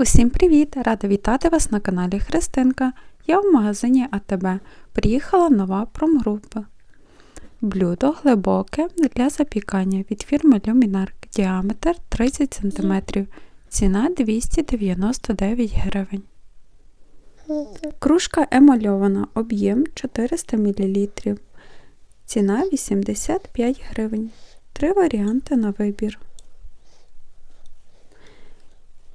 Усім привіт! Рада вітати вас на каналі Христинка. Я в магазині АТБ. Приїхала нова промгрупа. Блюдо глибоке для запікання від фірми Luminark. Діаметр 30 см. Ціна 299 гривень. Кружка емальована. Об'єм 400 мл. Ціна 85 гривень. Три варіанти на вибір.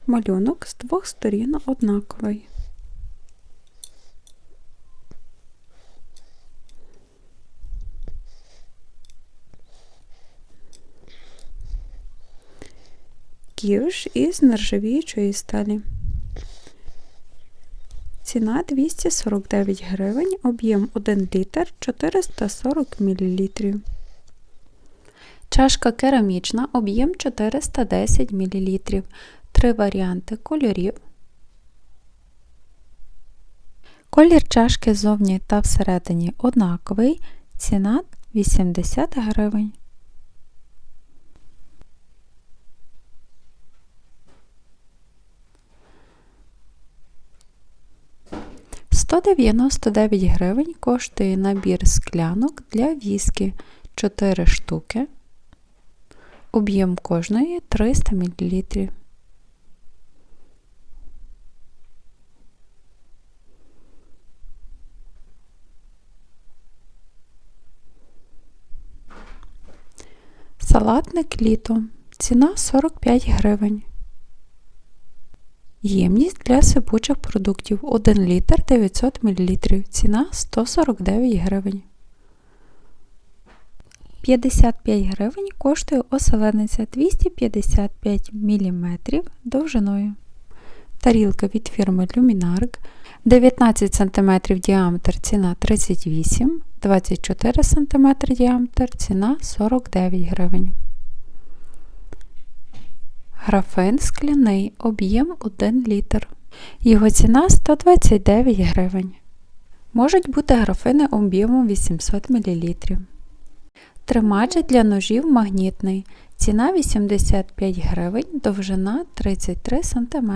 Малюнок з двох сторін однаковий. Ківш із нержавіючої сталі. Ціна 249 гривень, об'єм 1 літр 440 мл. Чашка керамічна, об'єм 410 мл. Три варіанти кольорів. Колір чашки ззовні та всередині однаковий. Ціна 80 гривень. Сто гривень коштує набір склянок для віскі 4 штуки. Об'єм кожної 300 мл. Салатник літо. Ціна 45 гривень. Ємність для сипучих продуктів 1 літр 900 мл. Ціна 149 гривень. 55 гривень коштує оселениця 255 мм довжиною. Тарілка від фірми Luminark 19 см діаметр ціна 38 24 см діаметр ціна 49 гривень. Графин скляний об'єм 1 літр. Його ціна 129 гривень. Можуть бути графини об'ємом 800 мл. Тримач для ножів магнітний. Ціна 85 гривень, довжина 33 см.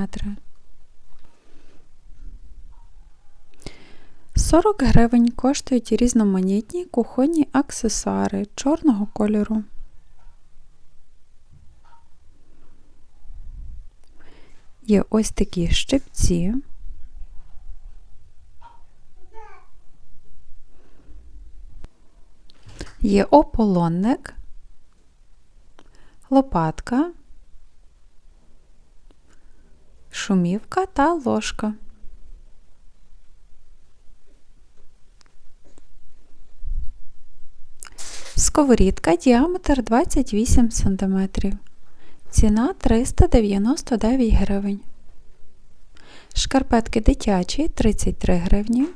40 гривень коштують різноманітні кухонні аксесуари чорного кольору. Є ось такі щипці. Є ополонник, лопатка, шумівка та ложка. Сковорідка діаметр 28 см. Ціна 399 гривень. Шкарпетки дитячі 33 гривні.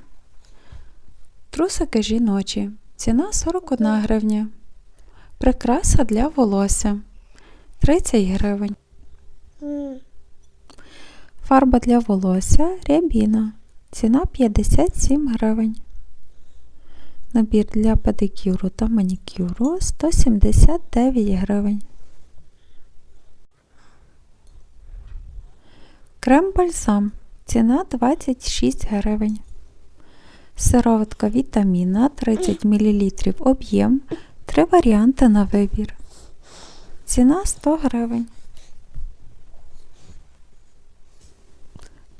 Трусики жіночі. Ціна 41 гривня. Прикраса для волосся 30 гривень. Фарба для волосся рябіна. Ціна 57 гривень. Набір для педикюру та манікюру 179 гривень. Крем бальзам. Ціна 26 гривень. Сироватка вітаміна 30 мл об'єм. Три варіанти на вибір. Ціна 100 гривень.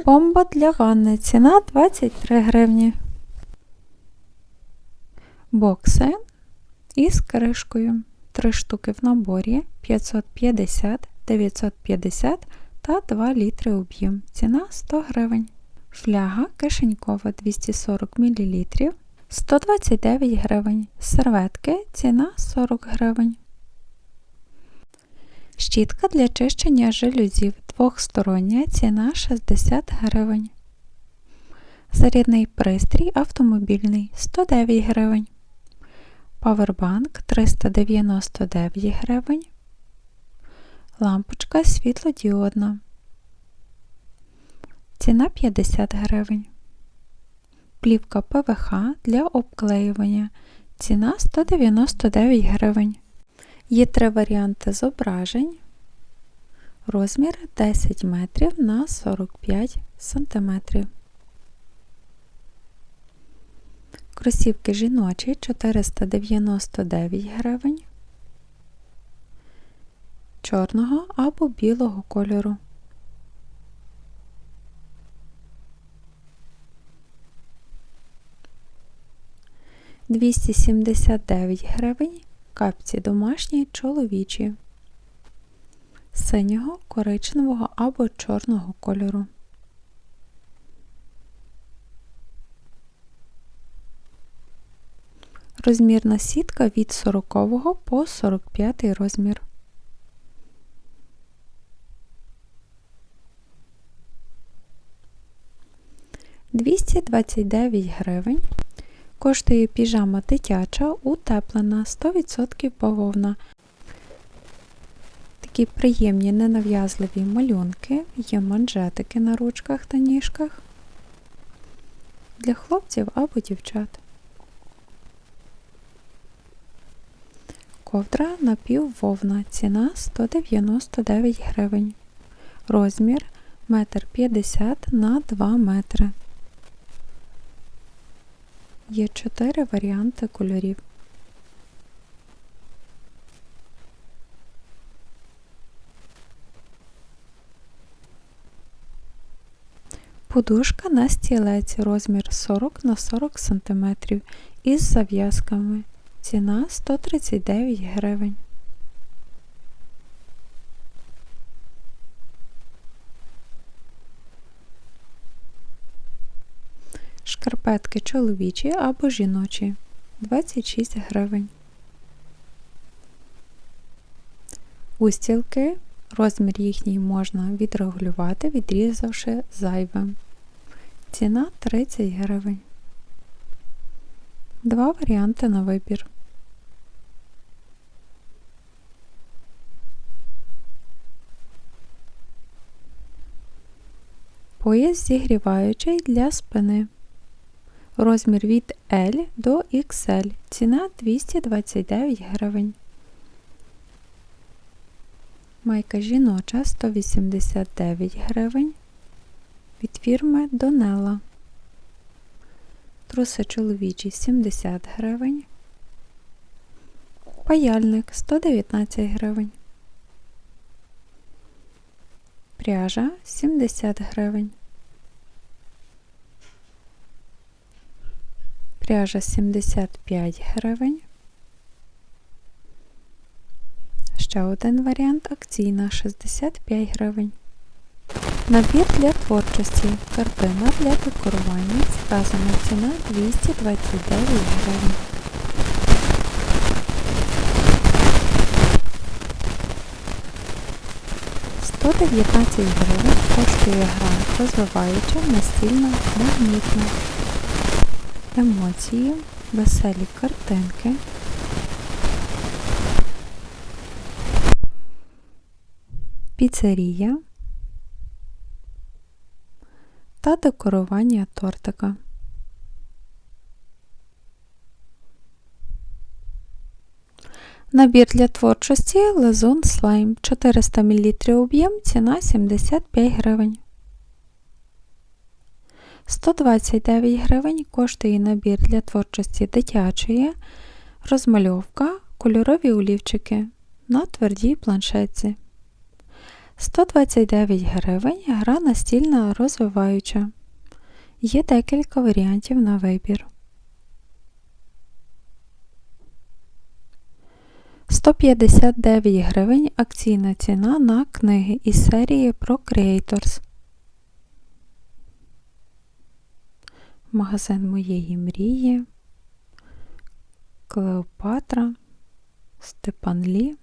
Бомба для ванни. Ціна 23 гривні. Бокси із кришкою. Три штуки в наборі 550, 950 та 2 літри об'єм. Ціна 100 гривень. Фляга кишенькова 240 мл 129 гривень. Серветки ціна 40 гривень. Щітка для чищення жалюзів двохстороння ціна 60 гривень. Зарядний пристрій автомобільний 109 гривень. Павербанк 399 гривень. Лампочка світлодіодна. Ціна 50 гривень. Плівка ПВХ для обклеювання. Ціна 199 гривень. Є три варіанти зображень. Розмір 10 метрів на 45 сантиметрів. Кросівки жіночі 499 гривень. Чорного або білого кольору. Двісті сімдесят дев'ять гривень. Капці домашні чоловічі. Синього, коричневого або чорного кольору. Розмірна сітка від 40 по 45 розмір. Двісті двадцять дев'ять гривень. Коштує піжама дитяча, утеплена, 100% бавовна. Такі приємні ненав'язливі малюнки, є манжетики на ручках та ніжках для хлопців або дівчат. Ковдра напіввовна, ціна 199 гривень. Розмір 1,50 м на 2 метри. Є 4 варіанти кольорів. Подушка на стілець розмір 40 на 40 см із зав'язками. Ціна 139 гривень. Шкарпетки чоловічі або жіночі 26 гривень. Устілки. Розмір їхній можна відрегулювати, відрізавши зайвим. Ціна 30 гривень. Два варіанти на вибір. Пояс зігріваючий для спини. Розмір від L до XL. Ціна 229 гривень. Майка жіноча 189 гривень. Від фірми Донела. Труси чоловічі 70 гривень. Паяльник 119 гривень. Пряжа 70 гривень. Пряжа 75 гривень. Ще один варіант акційна 65 гривень. Набір для творчості. Картина для декорування. Сказана ціна 229 гривень. Сто дев'ятнадцять гривень коштує гра розвиваюча настільна магнітна. Емоції, веселі картинки. Піцерія та декорування тортика. Набір для творчості Лазун Слайм 400 мл об'єм, ціна 75 гривень. 129 гривень коштує набір для творчості дитячої, розмальовка, кольорові олівчики на твердій планшетці. 129 гривень гра настільна розвиваюча. Є декілька варіантів на вибір. 159 гривень акційна ціна на книги із серії про Creators. Магазин моєї мрії, Клеопатра, Степан Лі.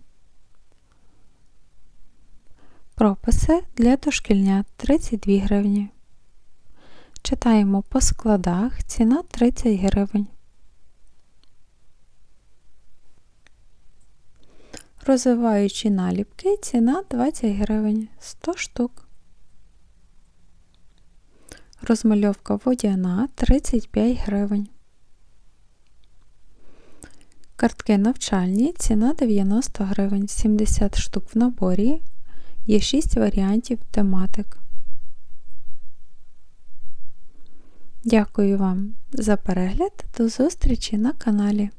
Прописи для дошкільнят 32 гривні. Читаємо по складах. Ціна 30 гривень. Розвиваючі наліпки ціна 20 гривень 100 штук. Розмальовка водяна 35 гривень. Картки навчальні ціна 90 гривень, 70 штук в наборі. Є 6 варіантів тематик. Дякую вам за перегляд. До зустрічі на каналі.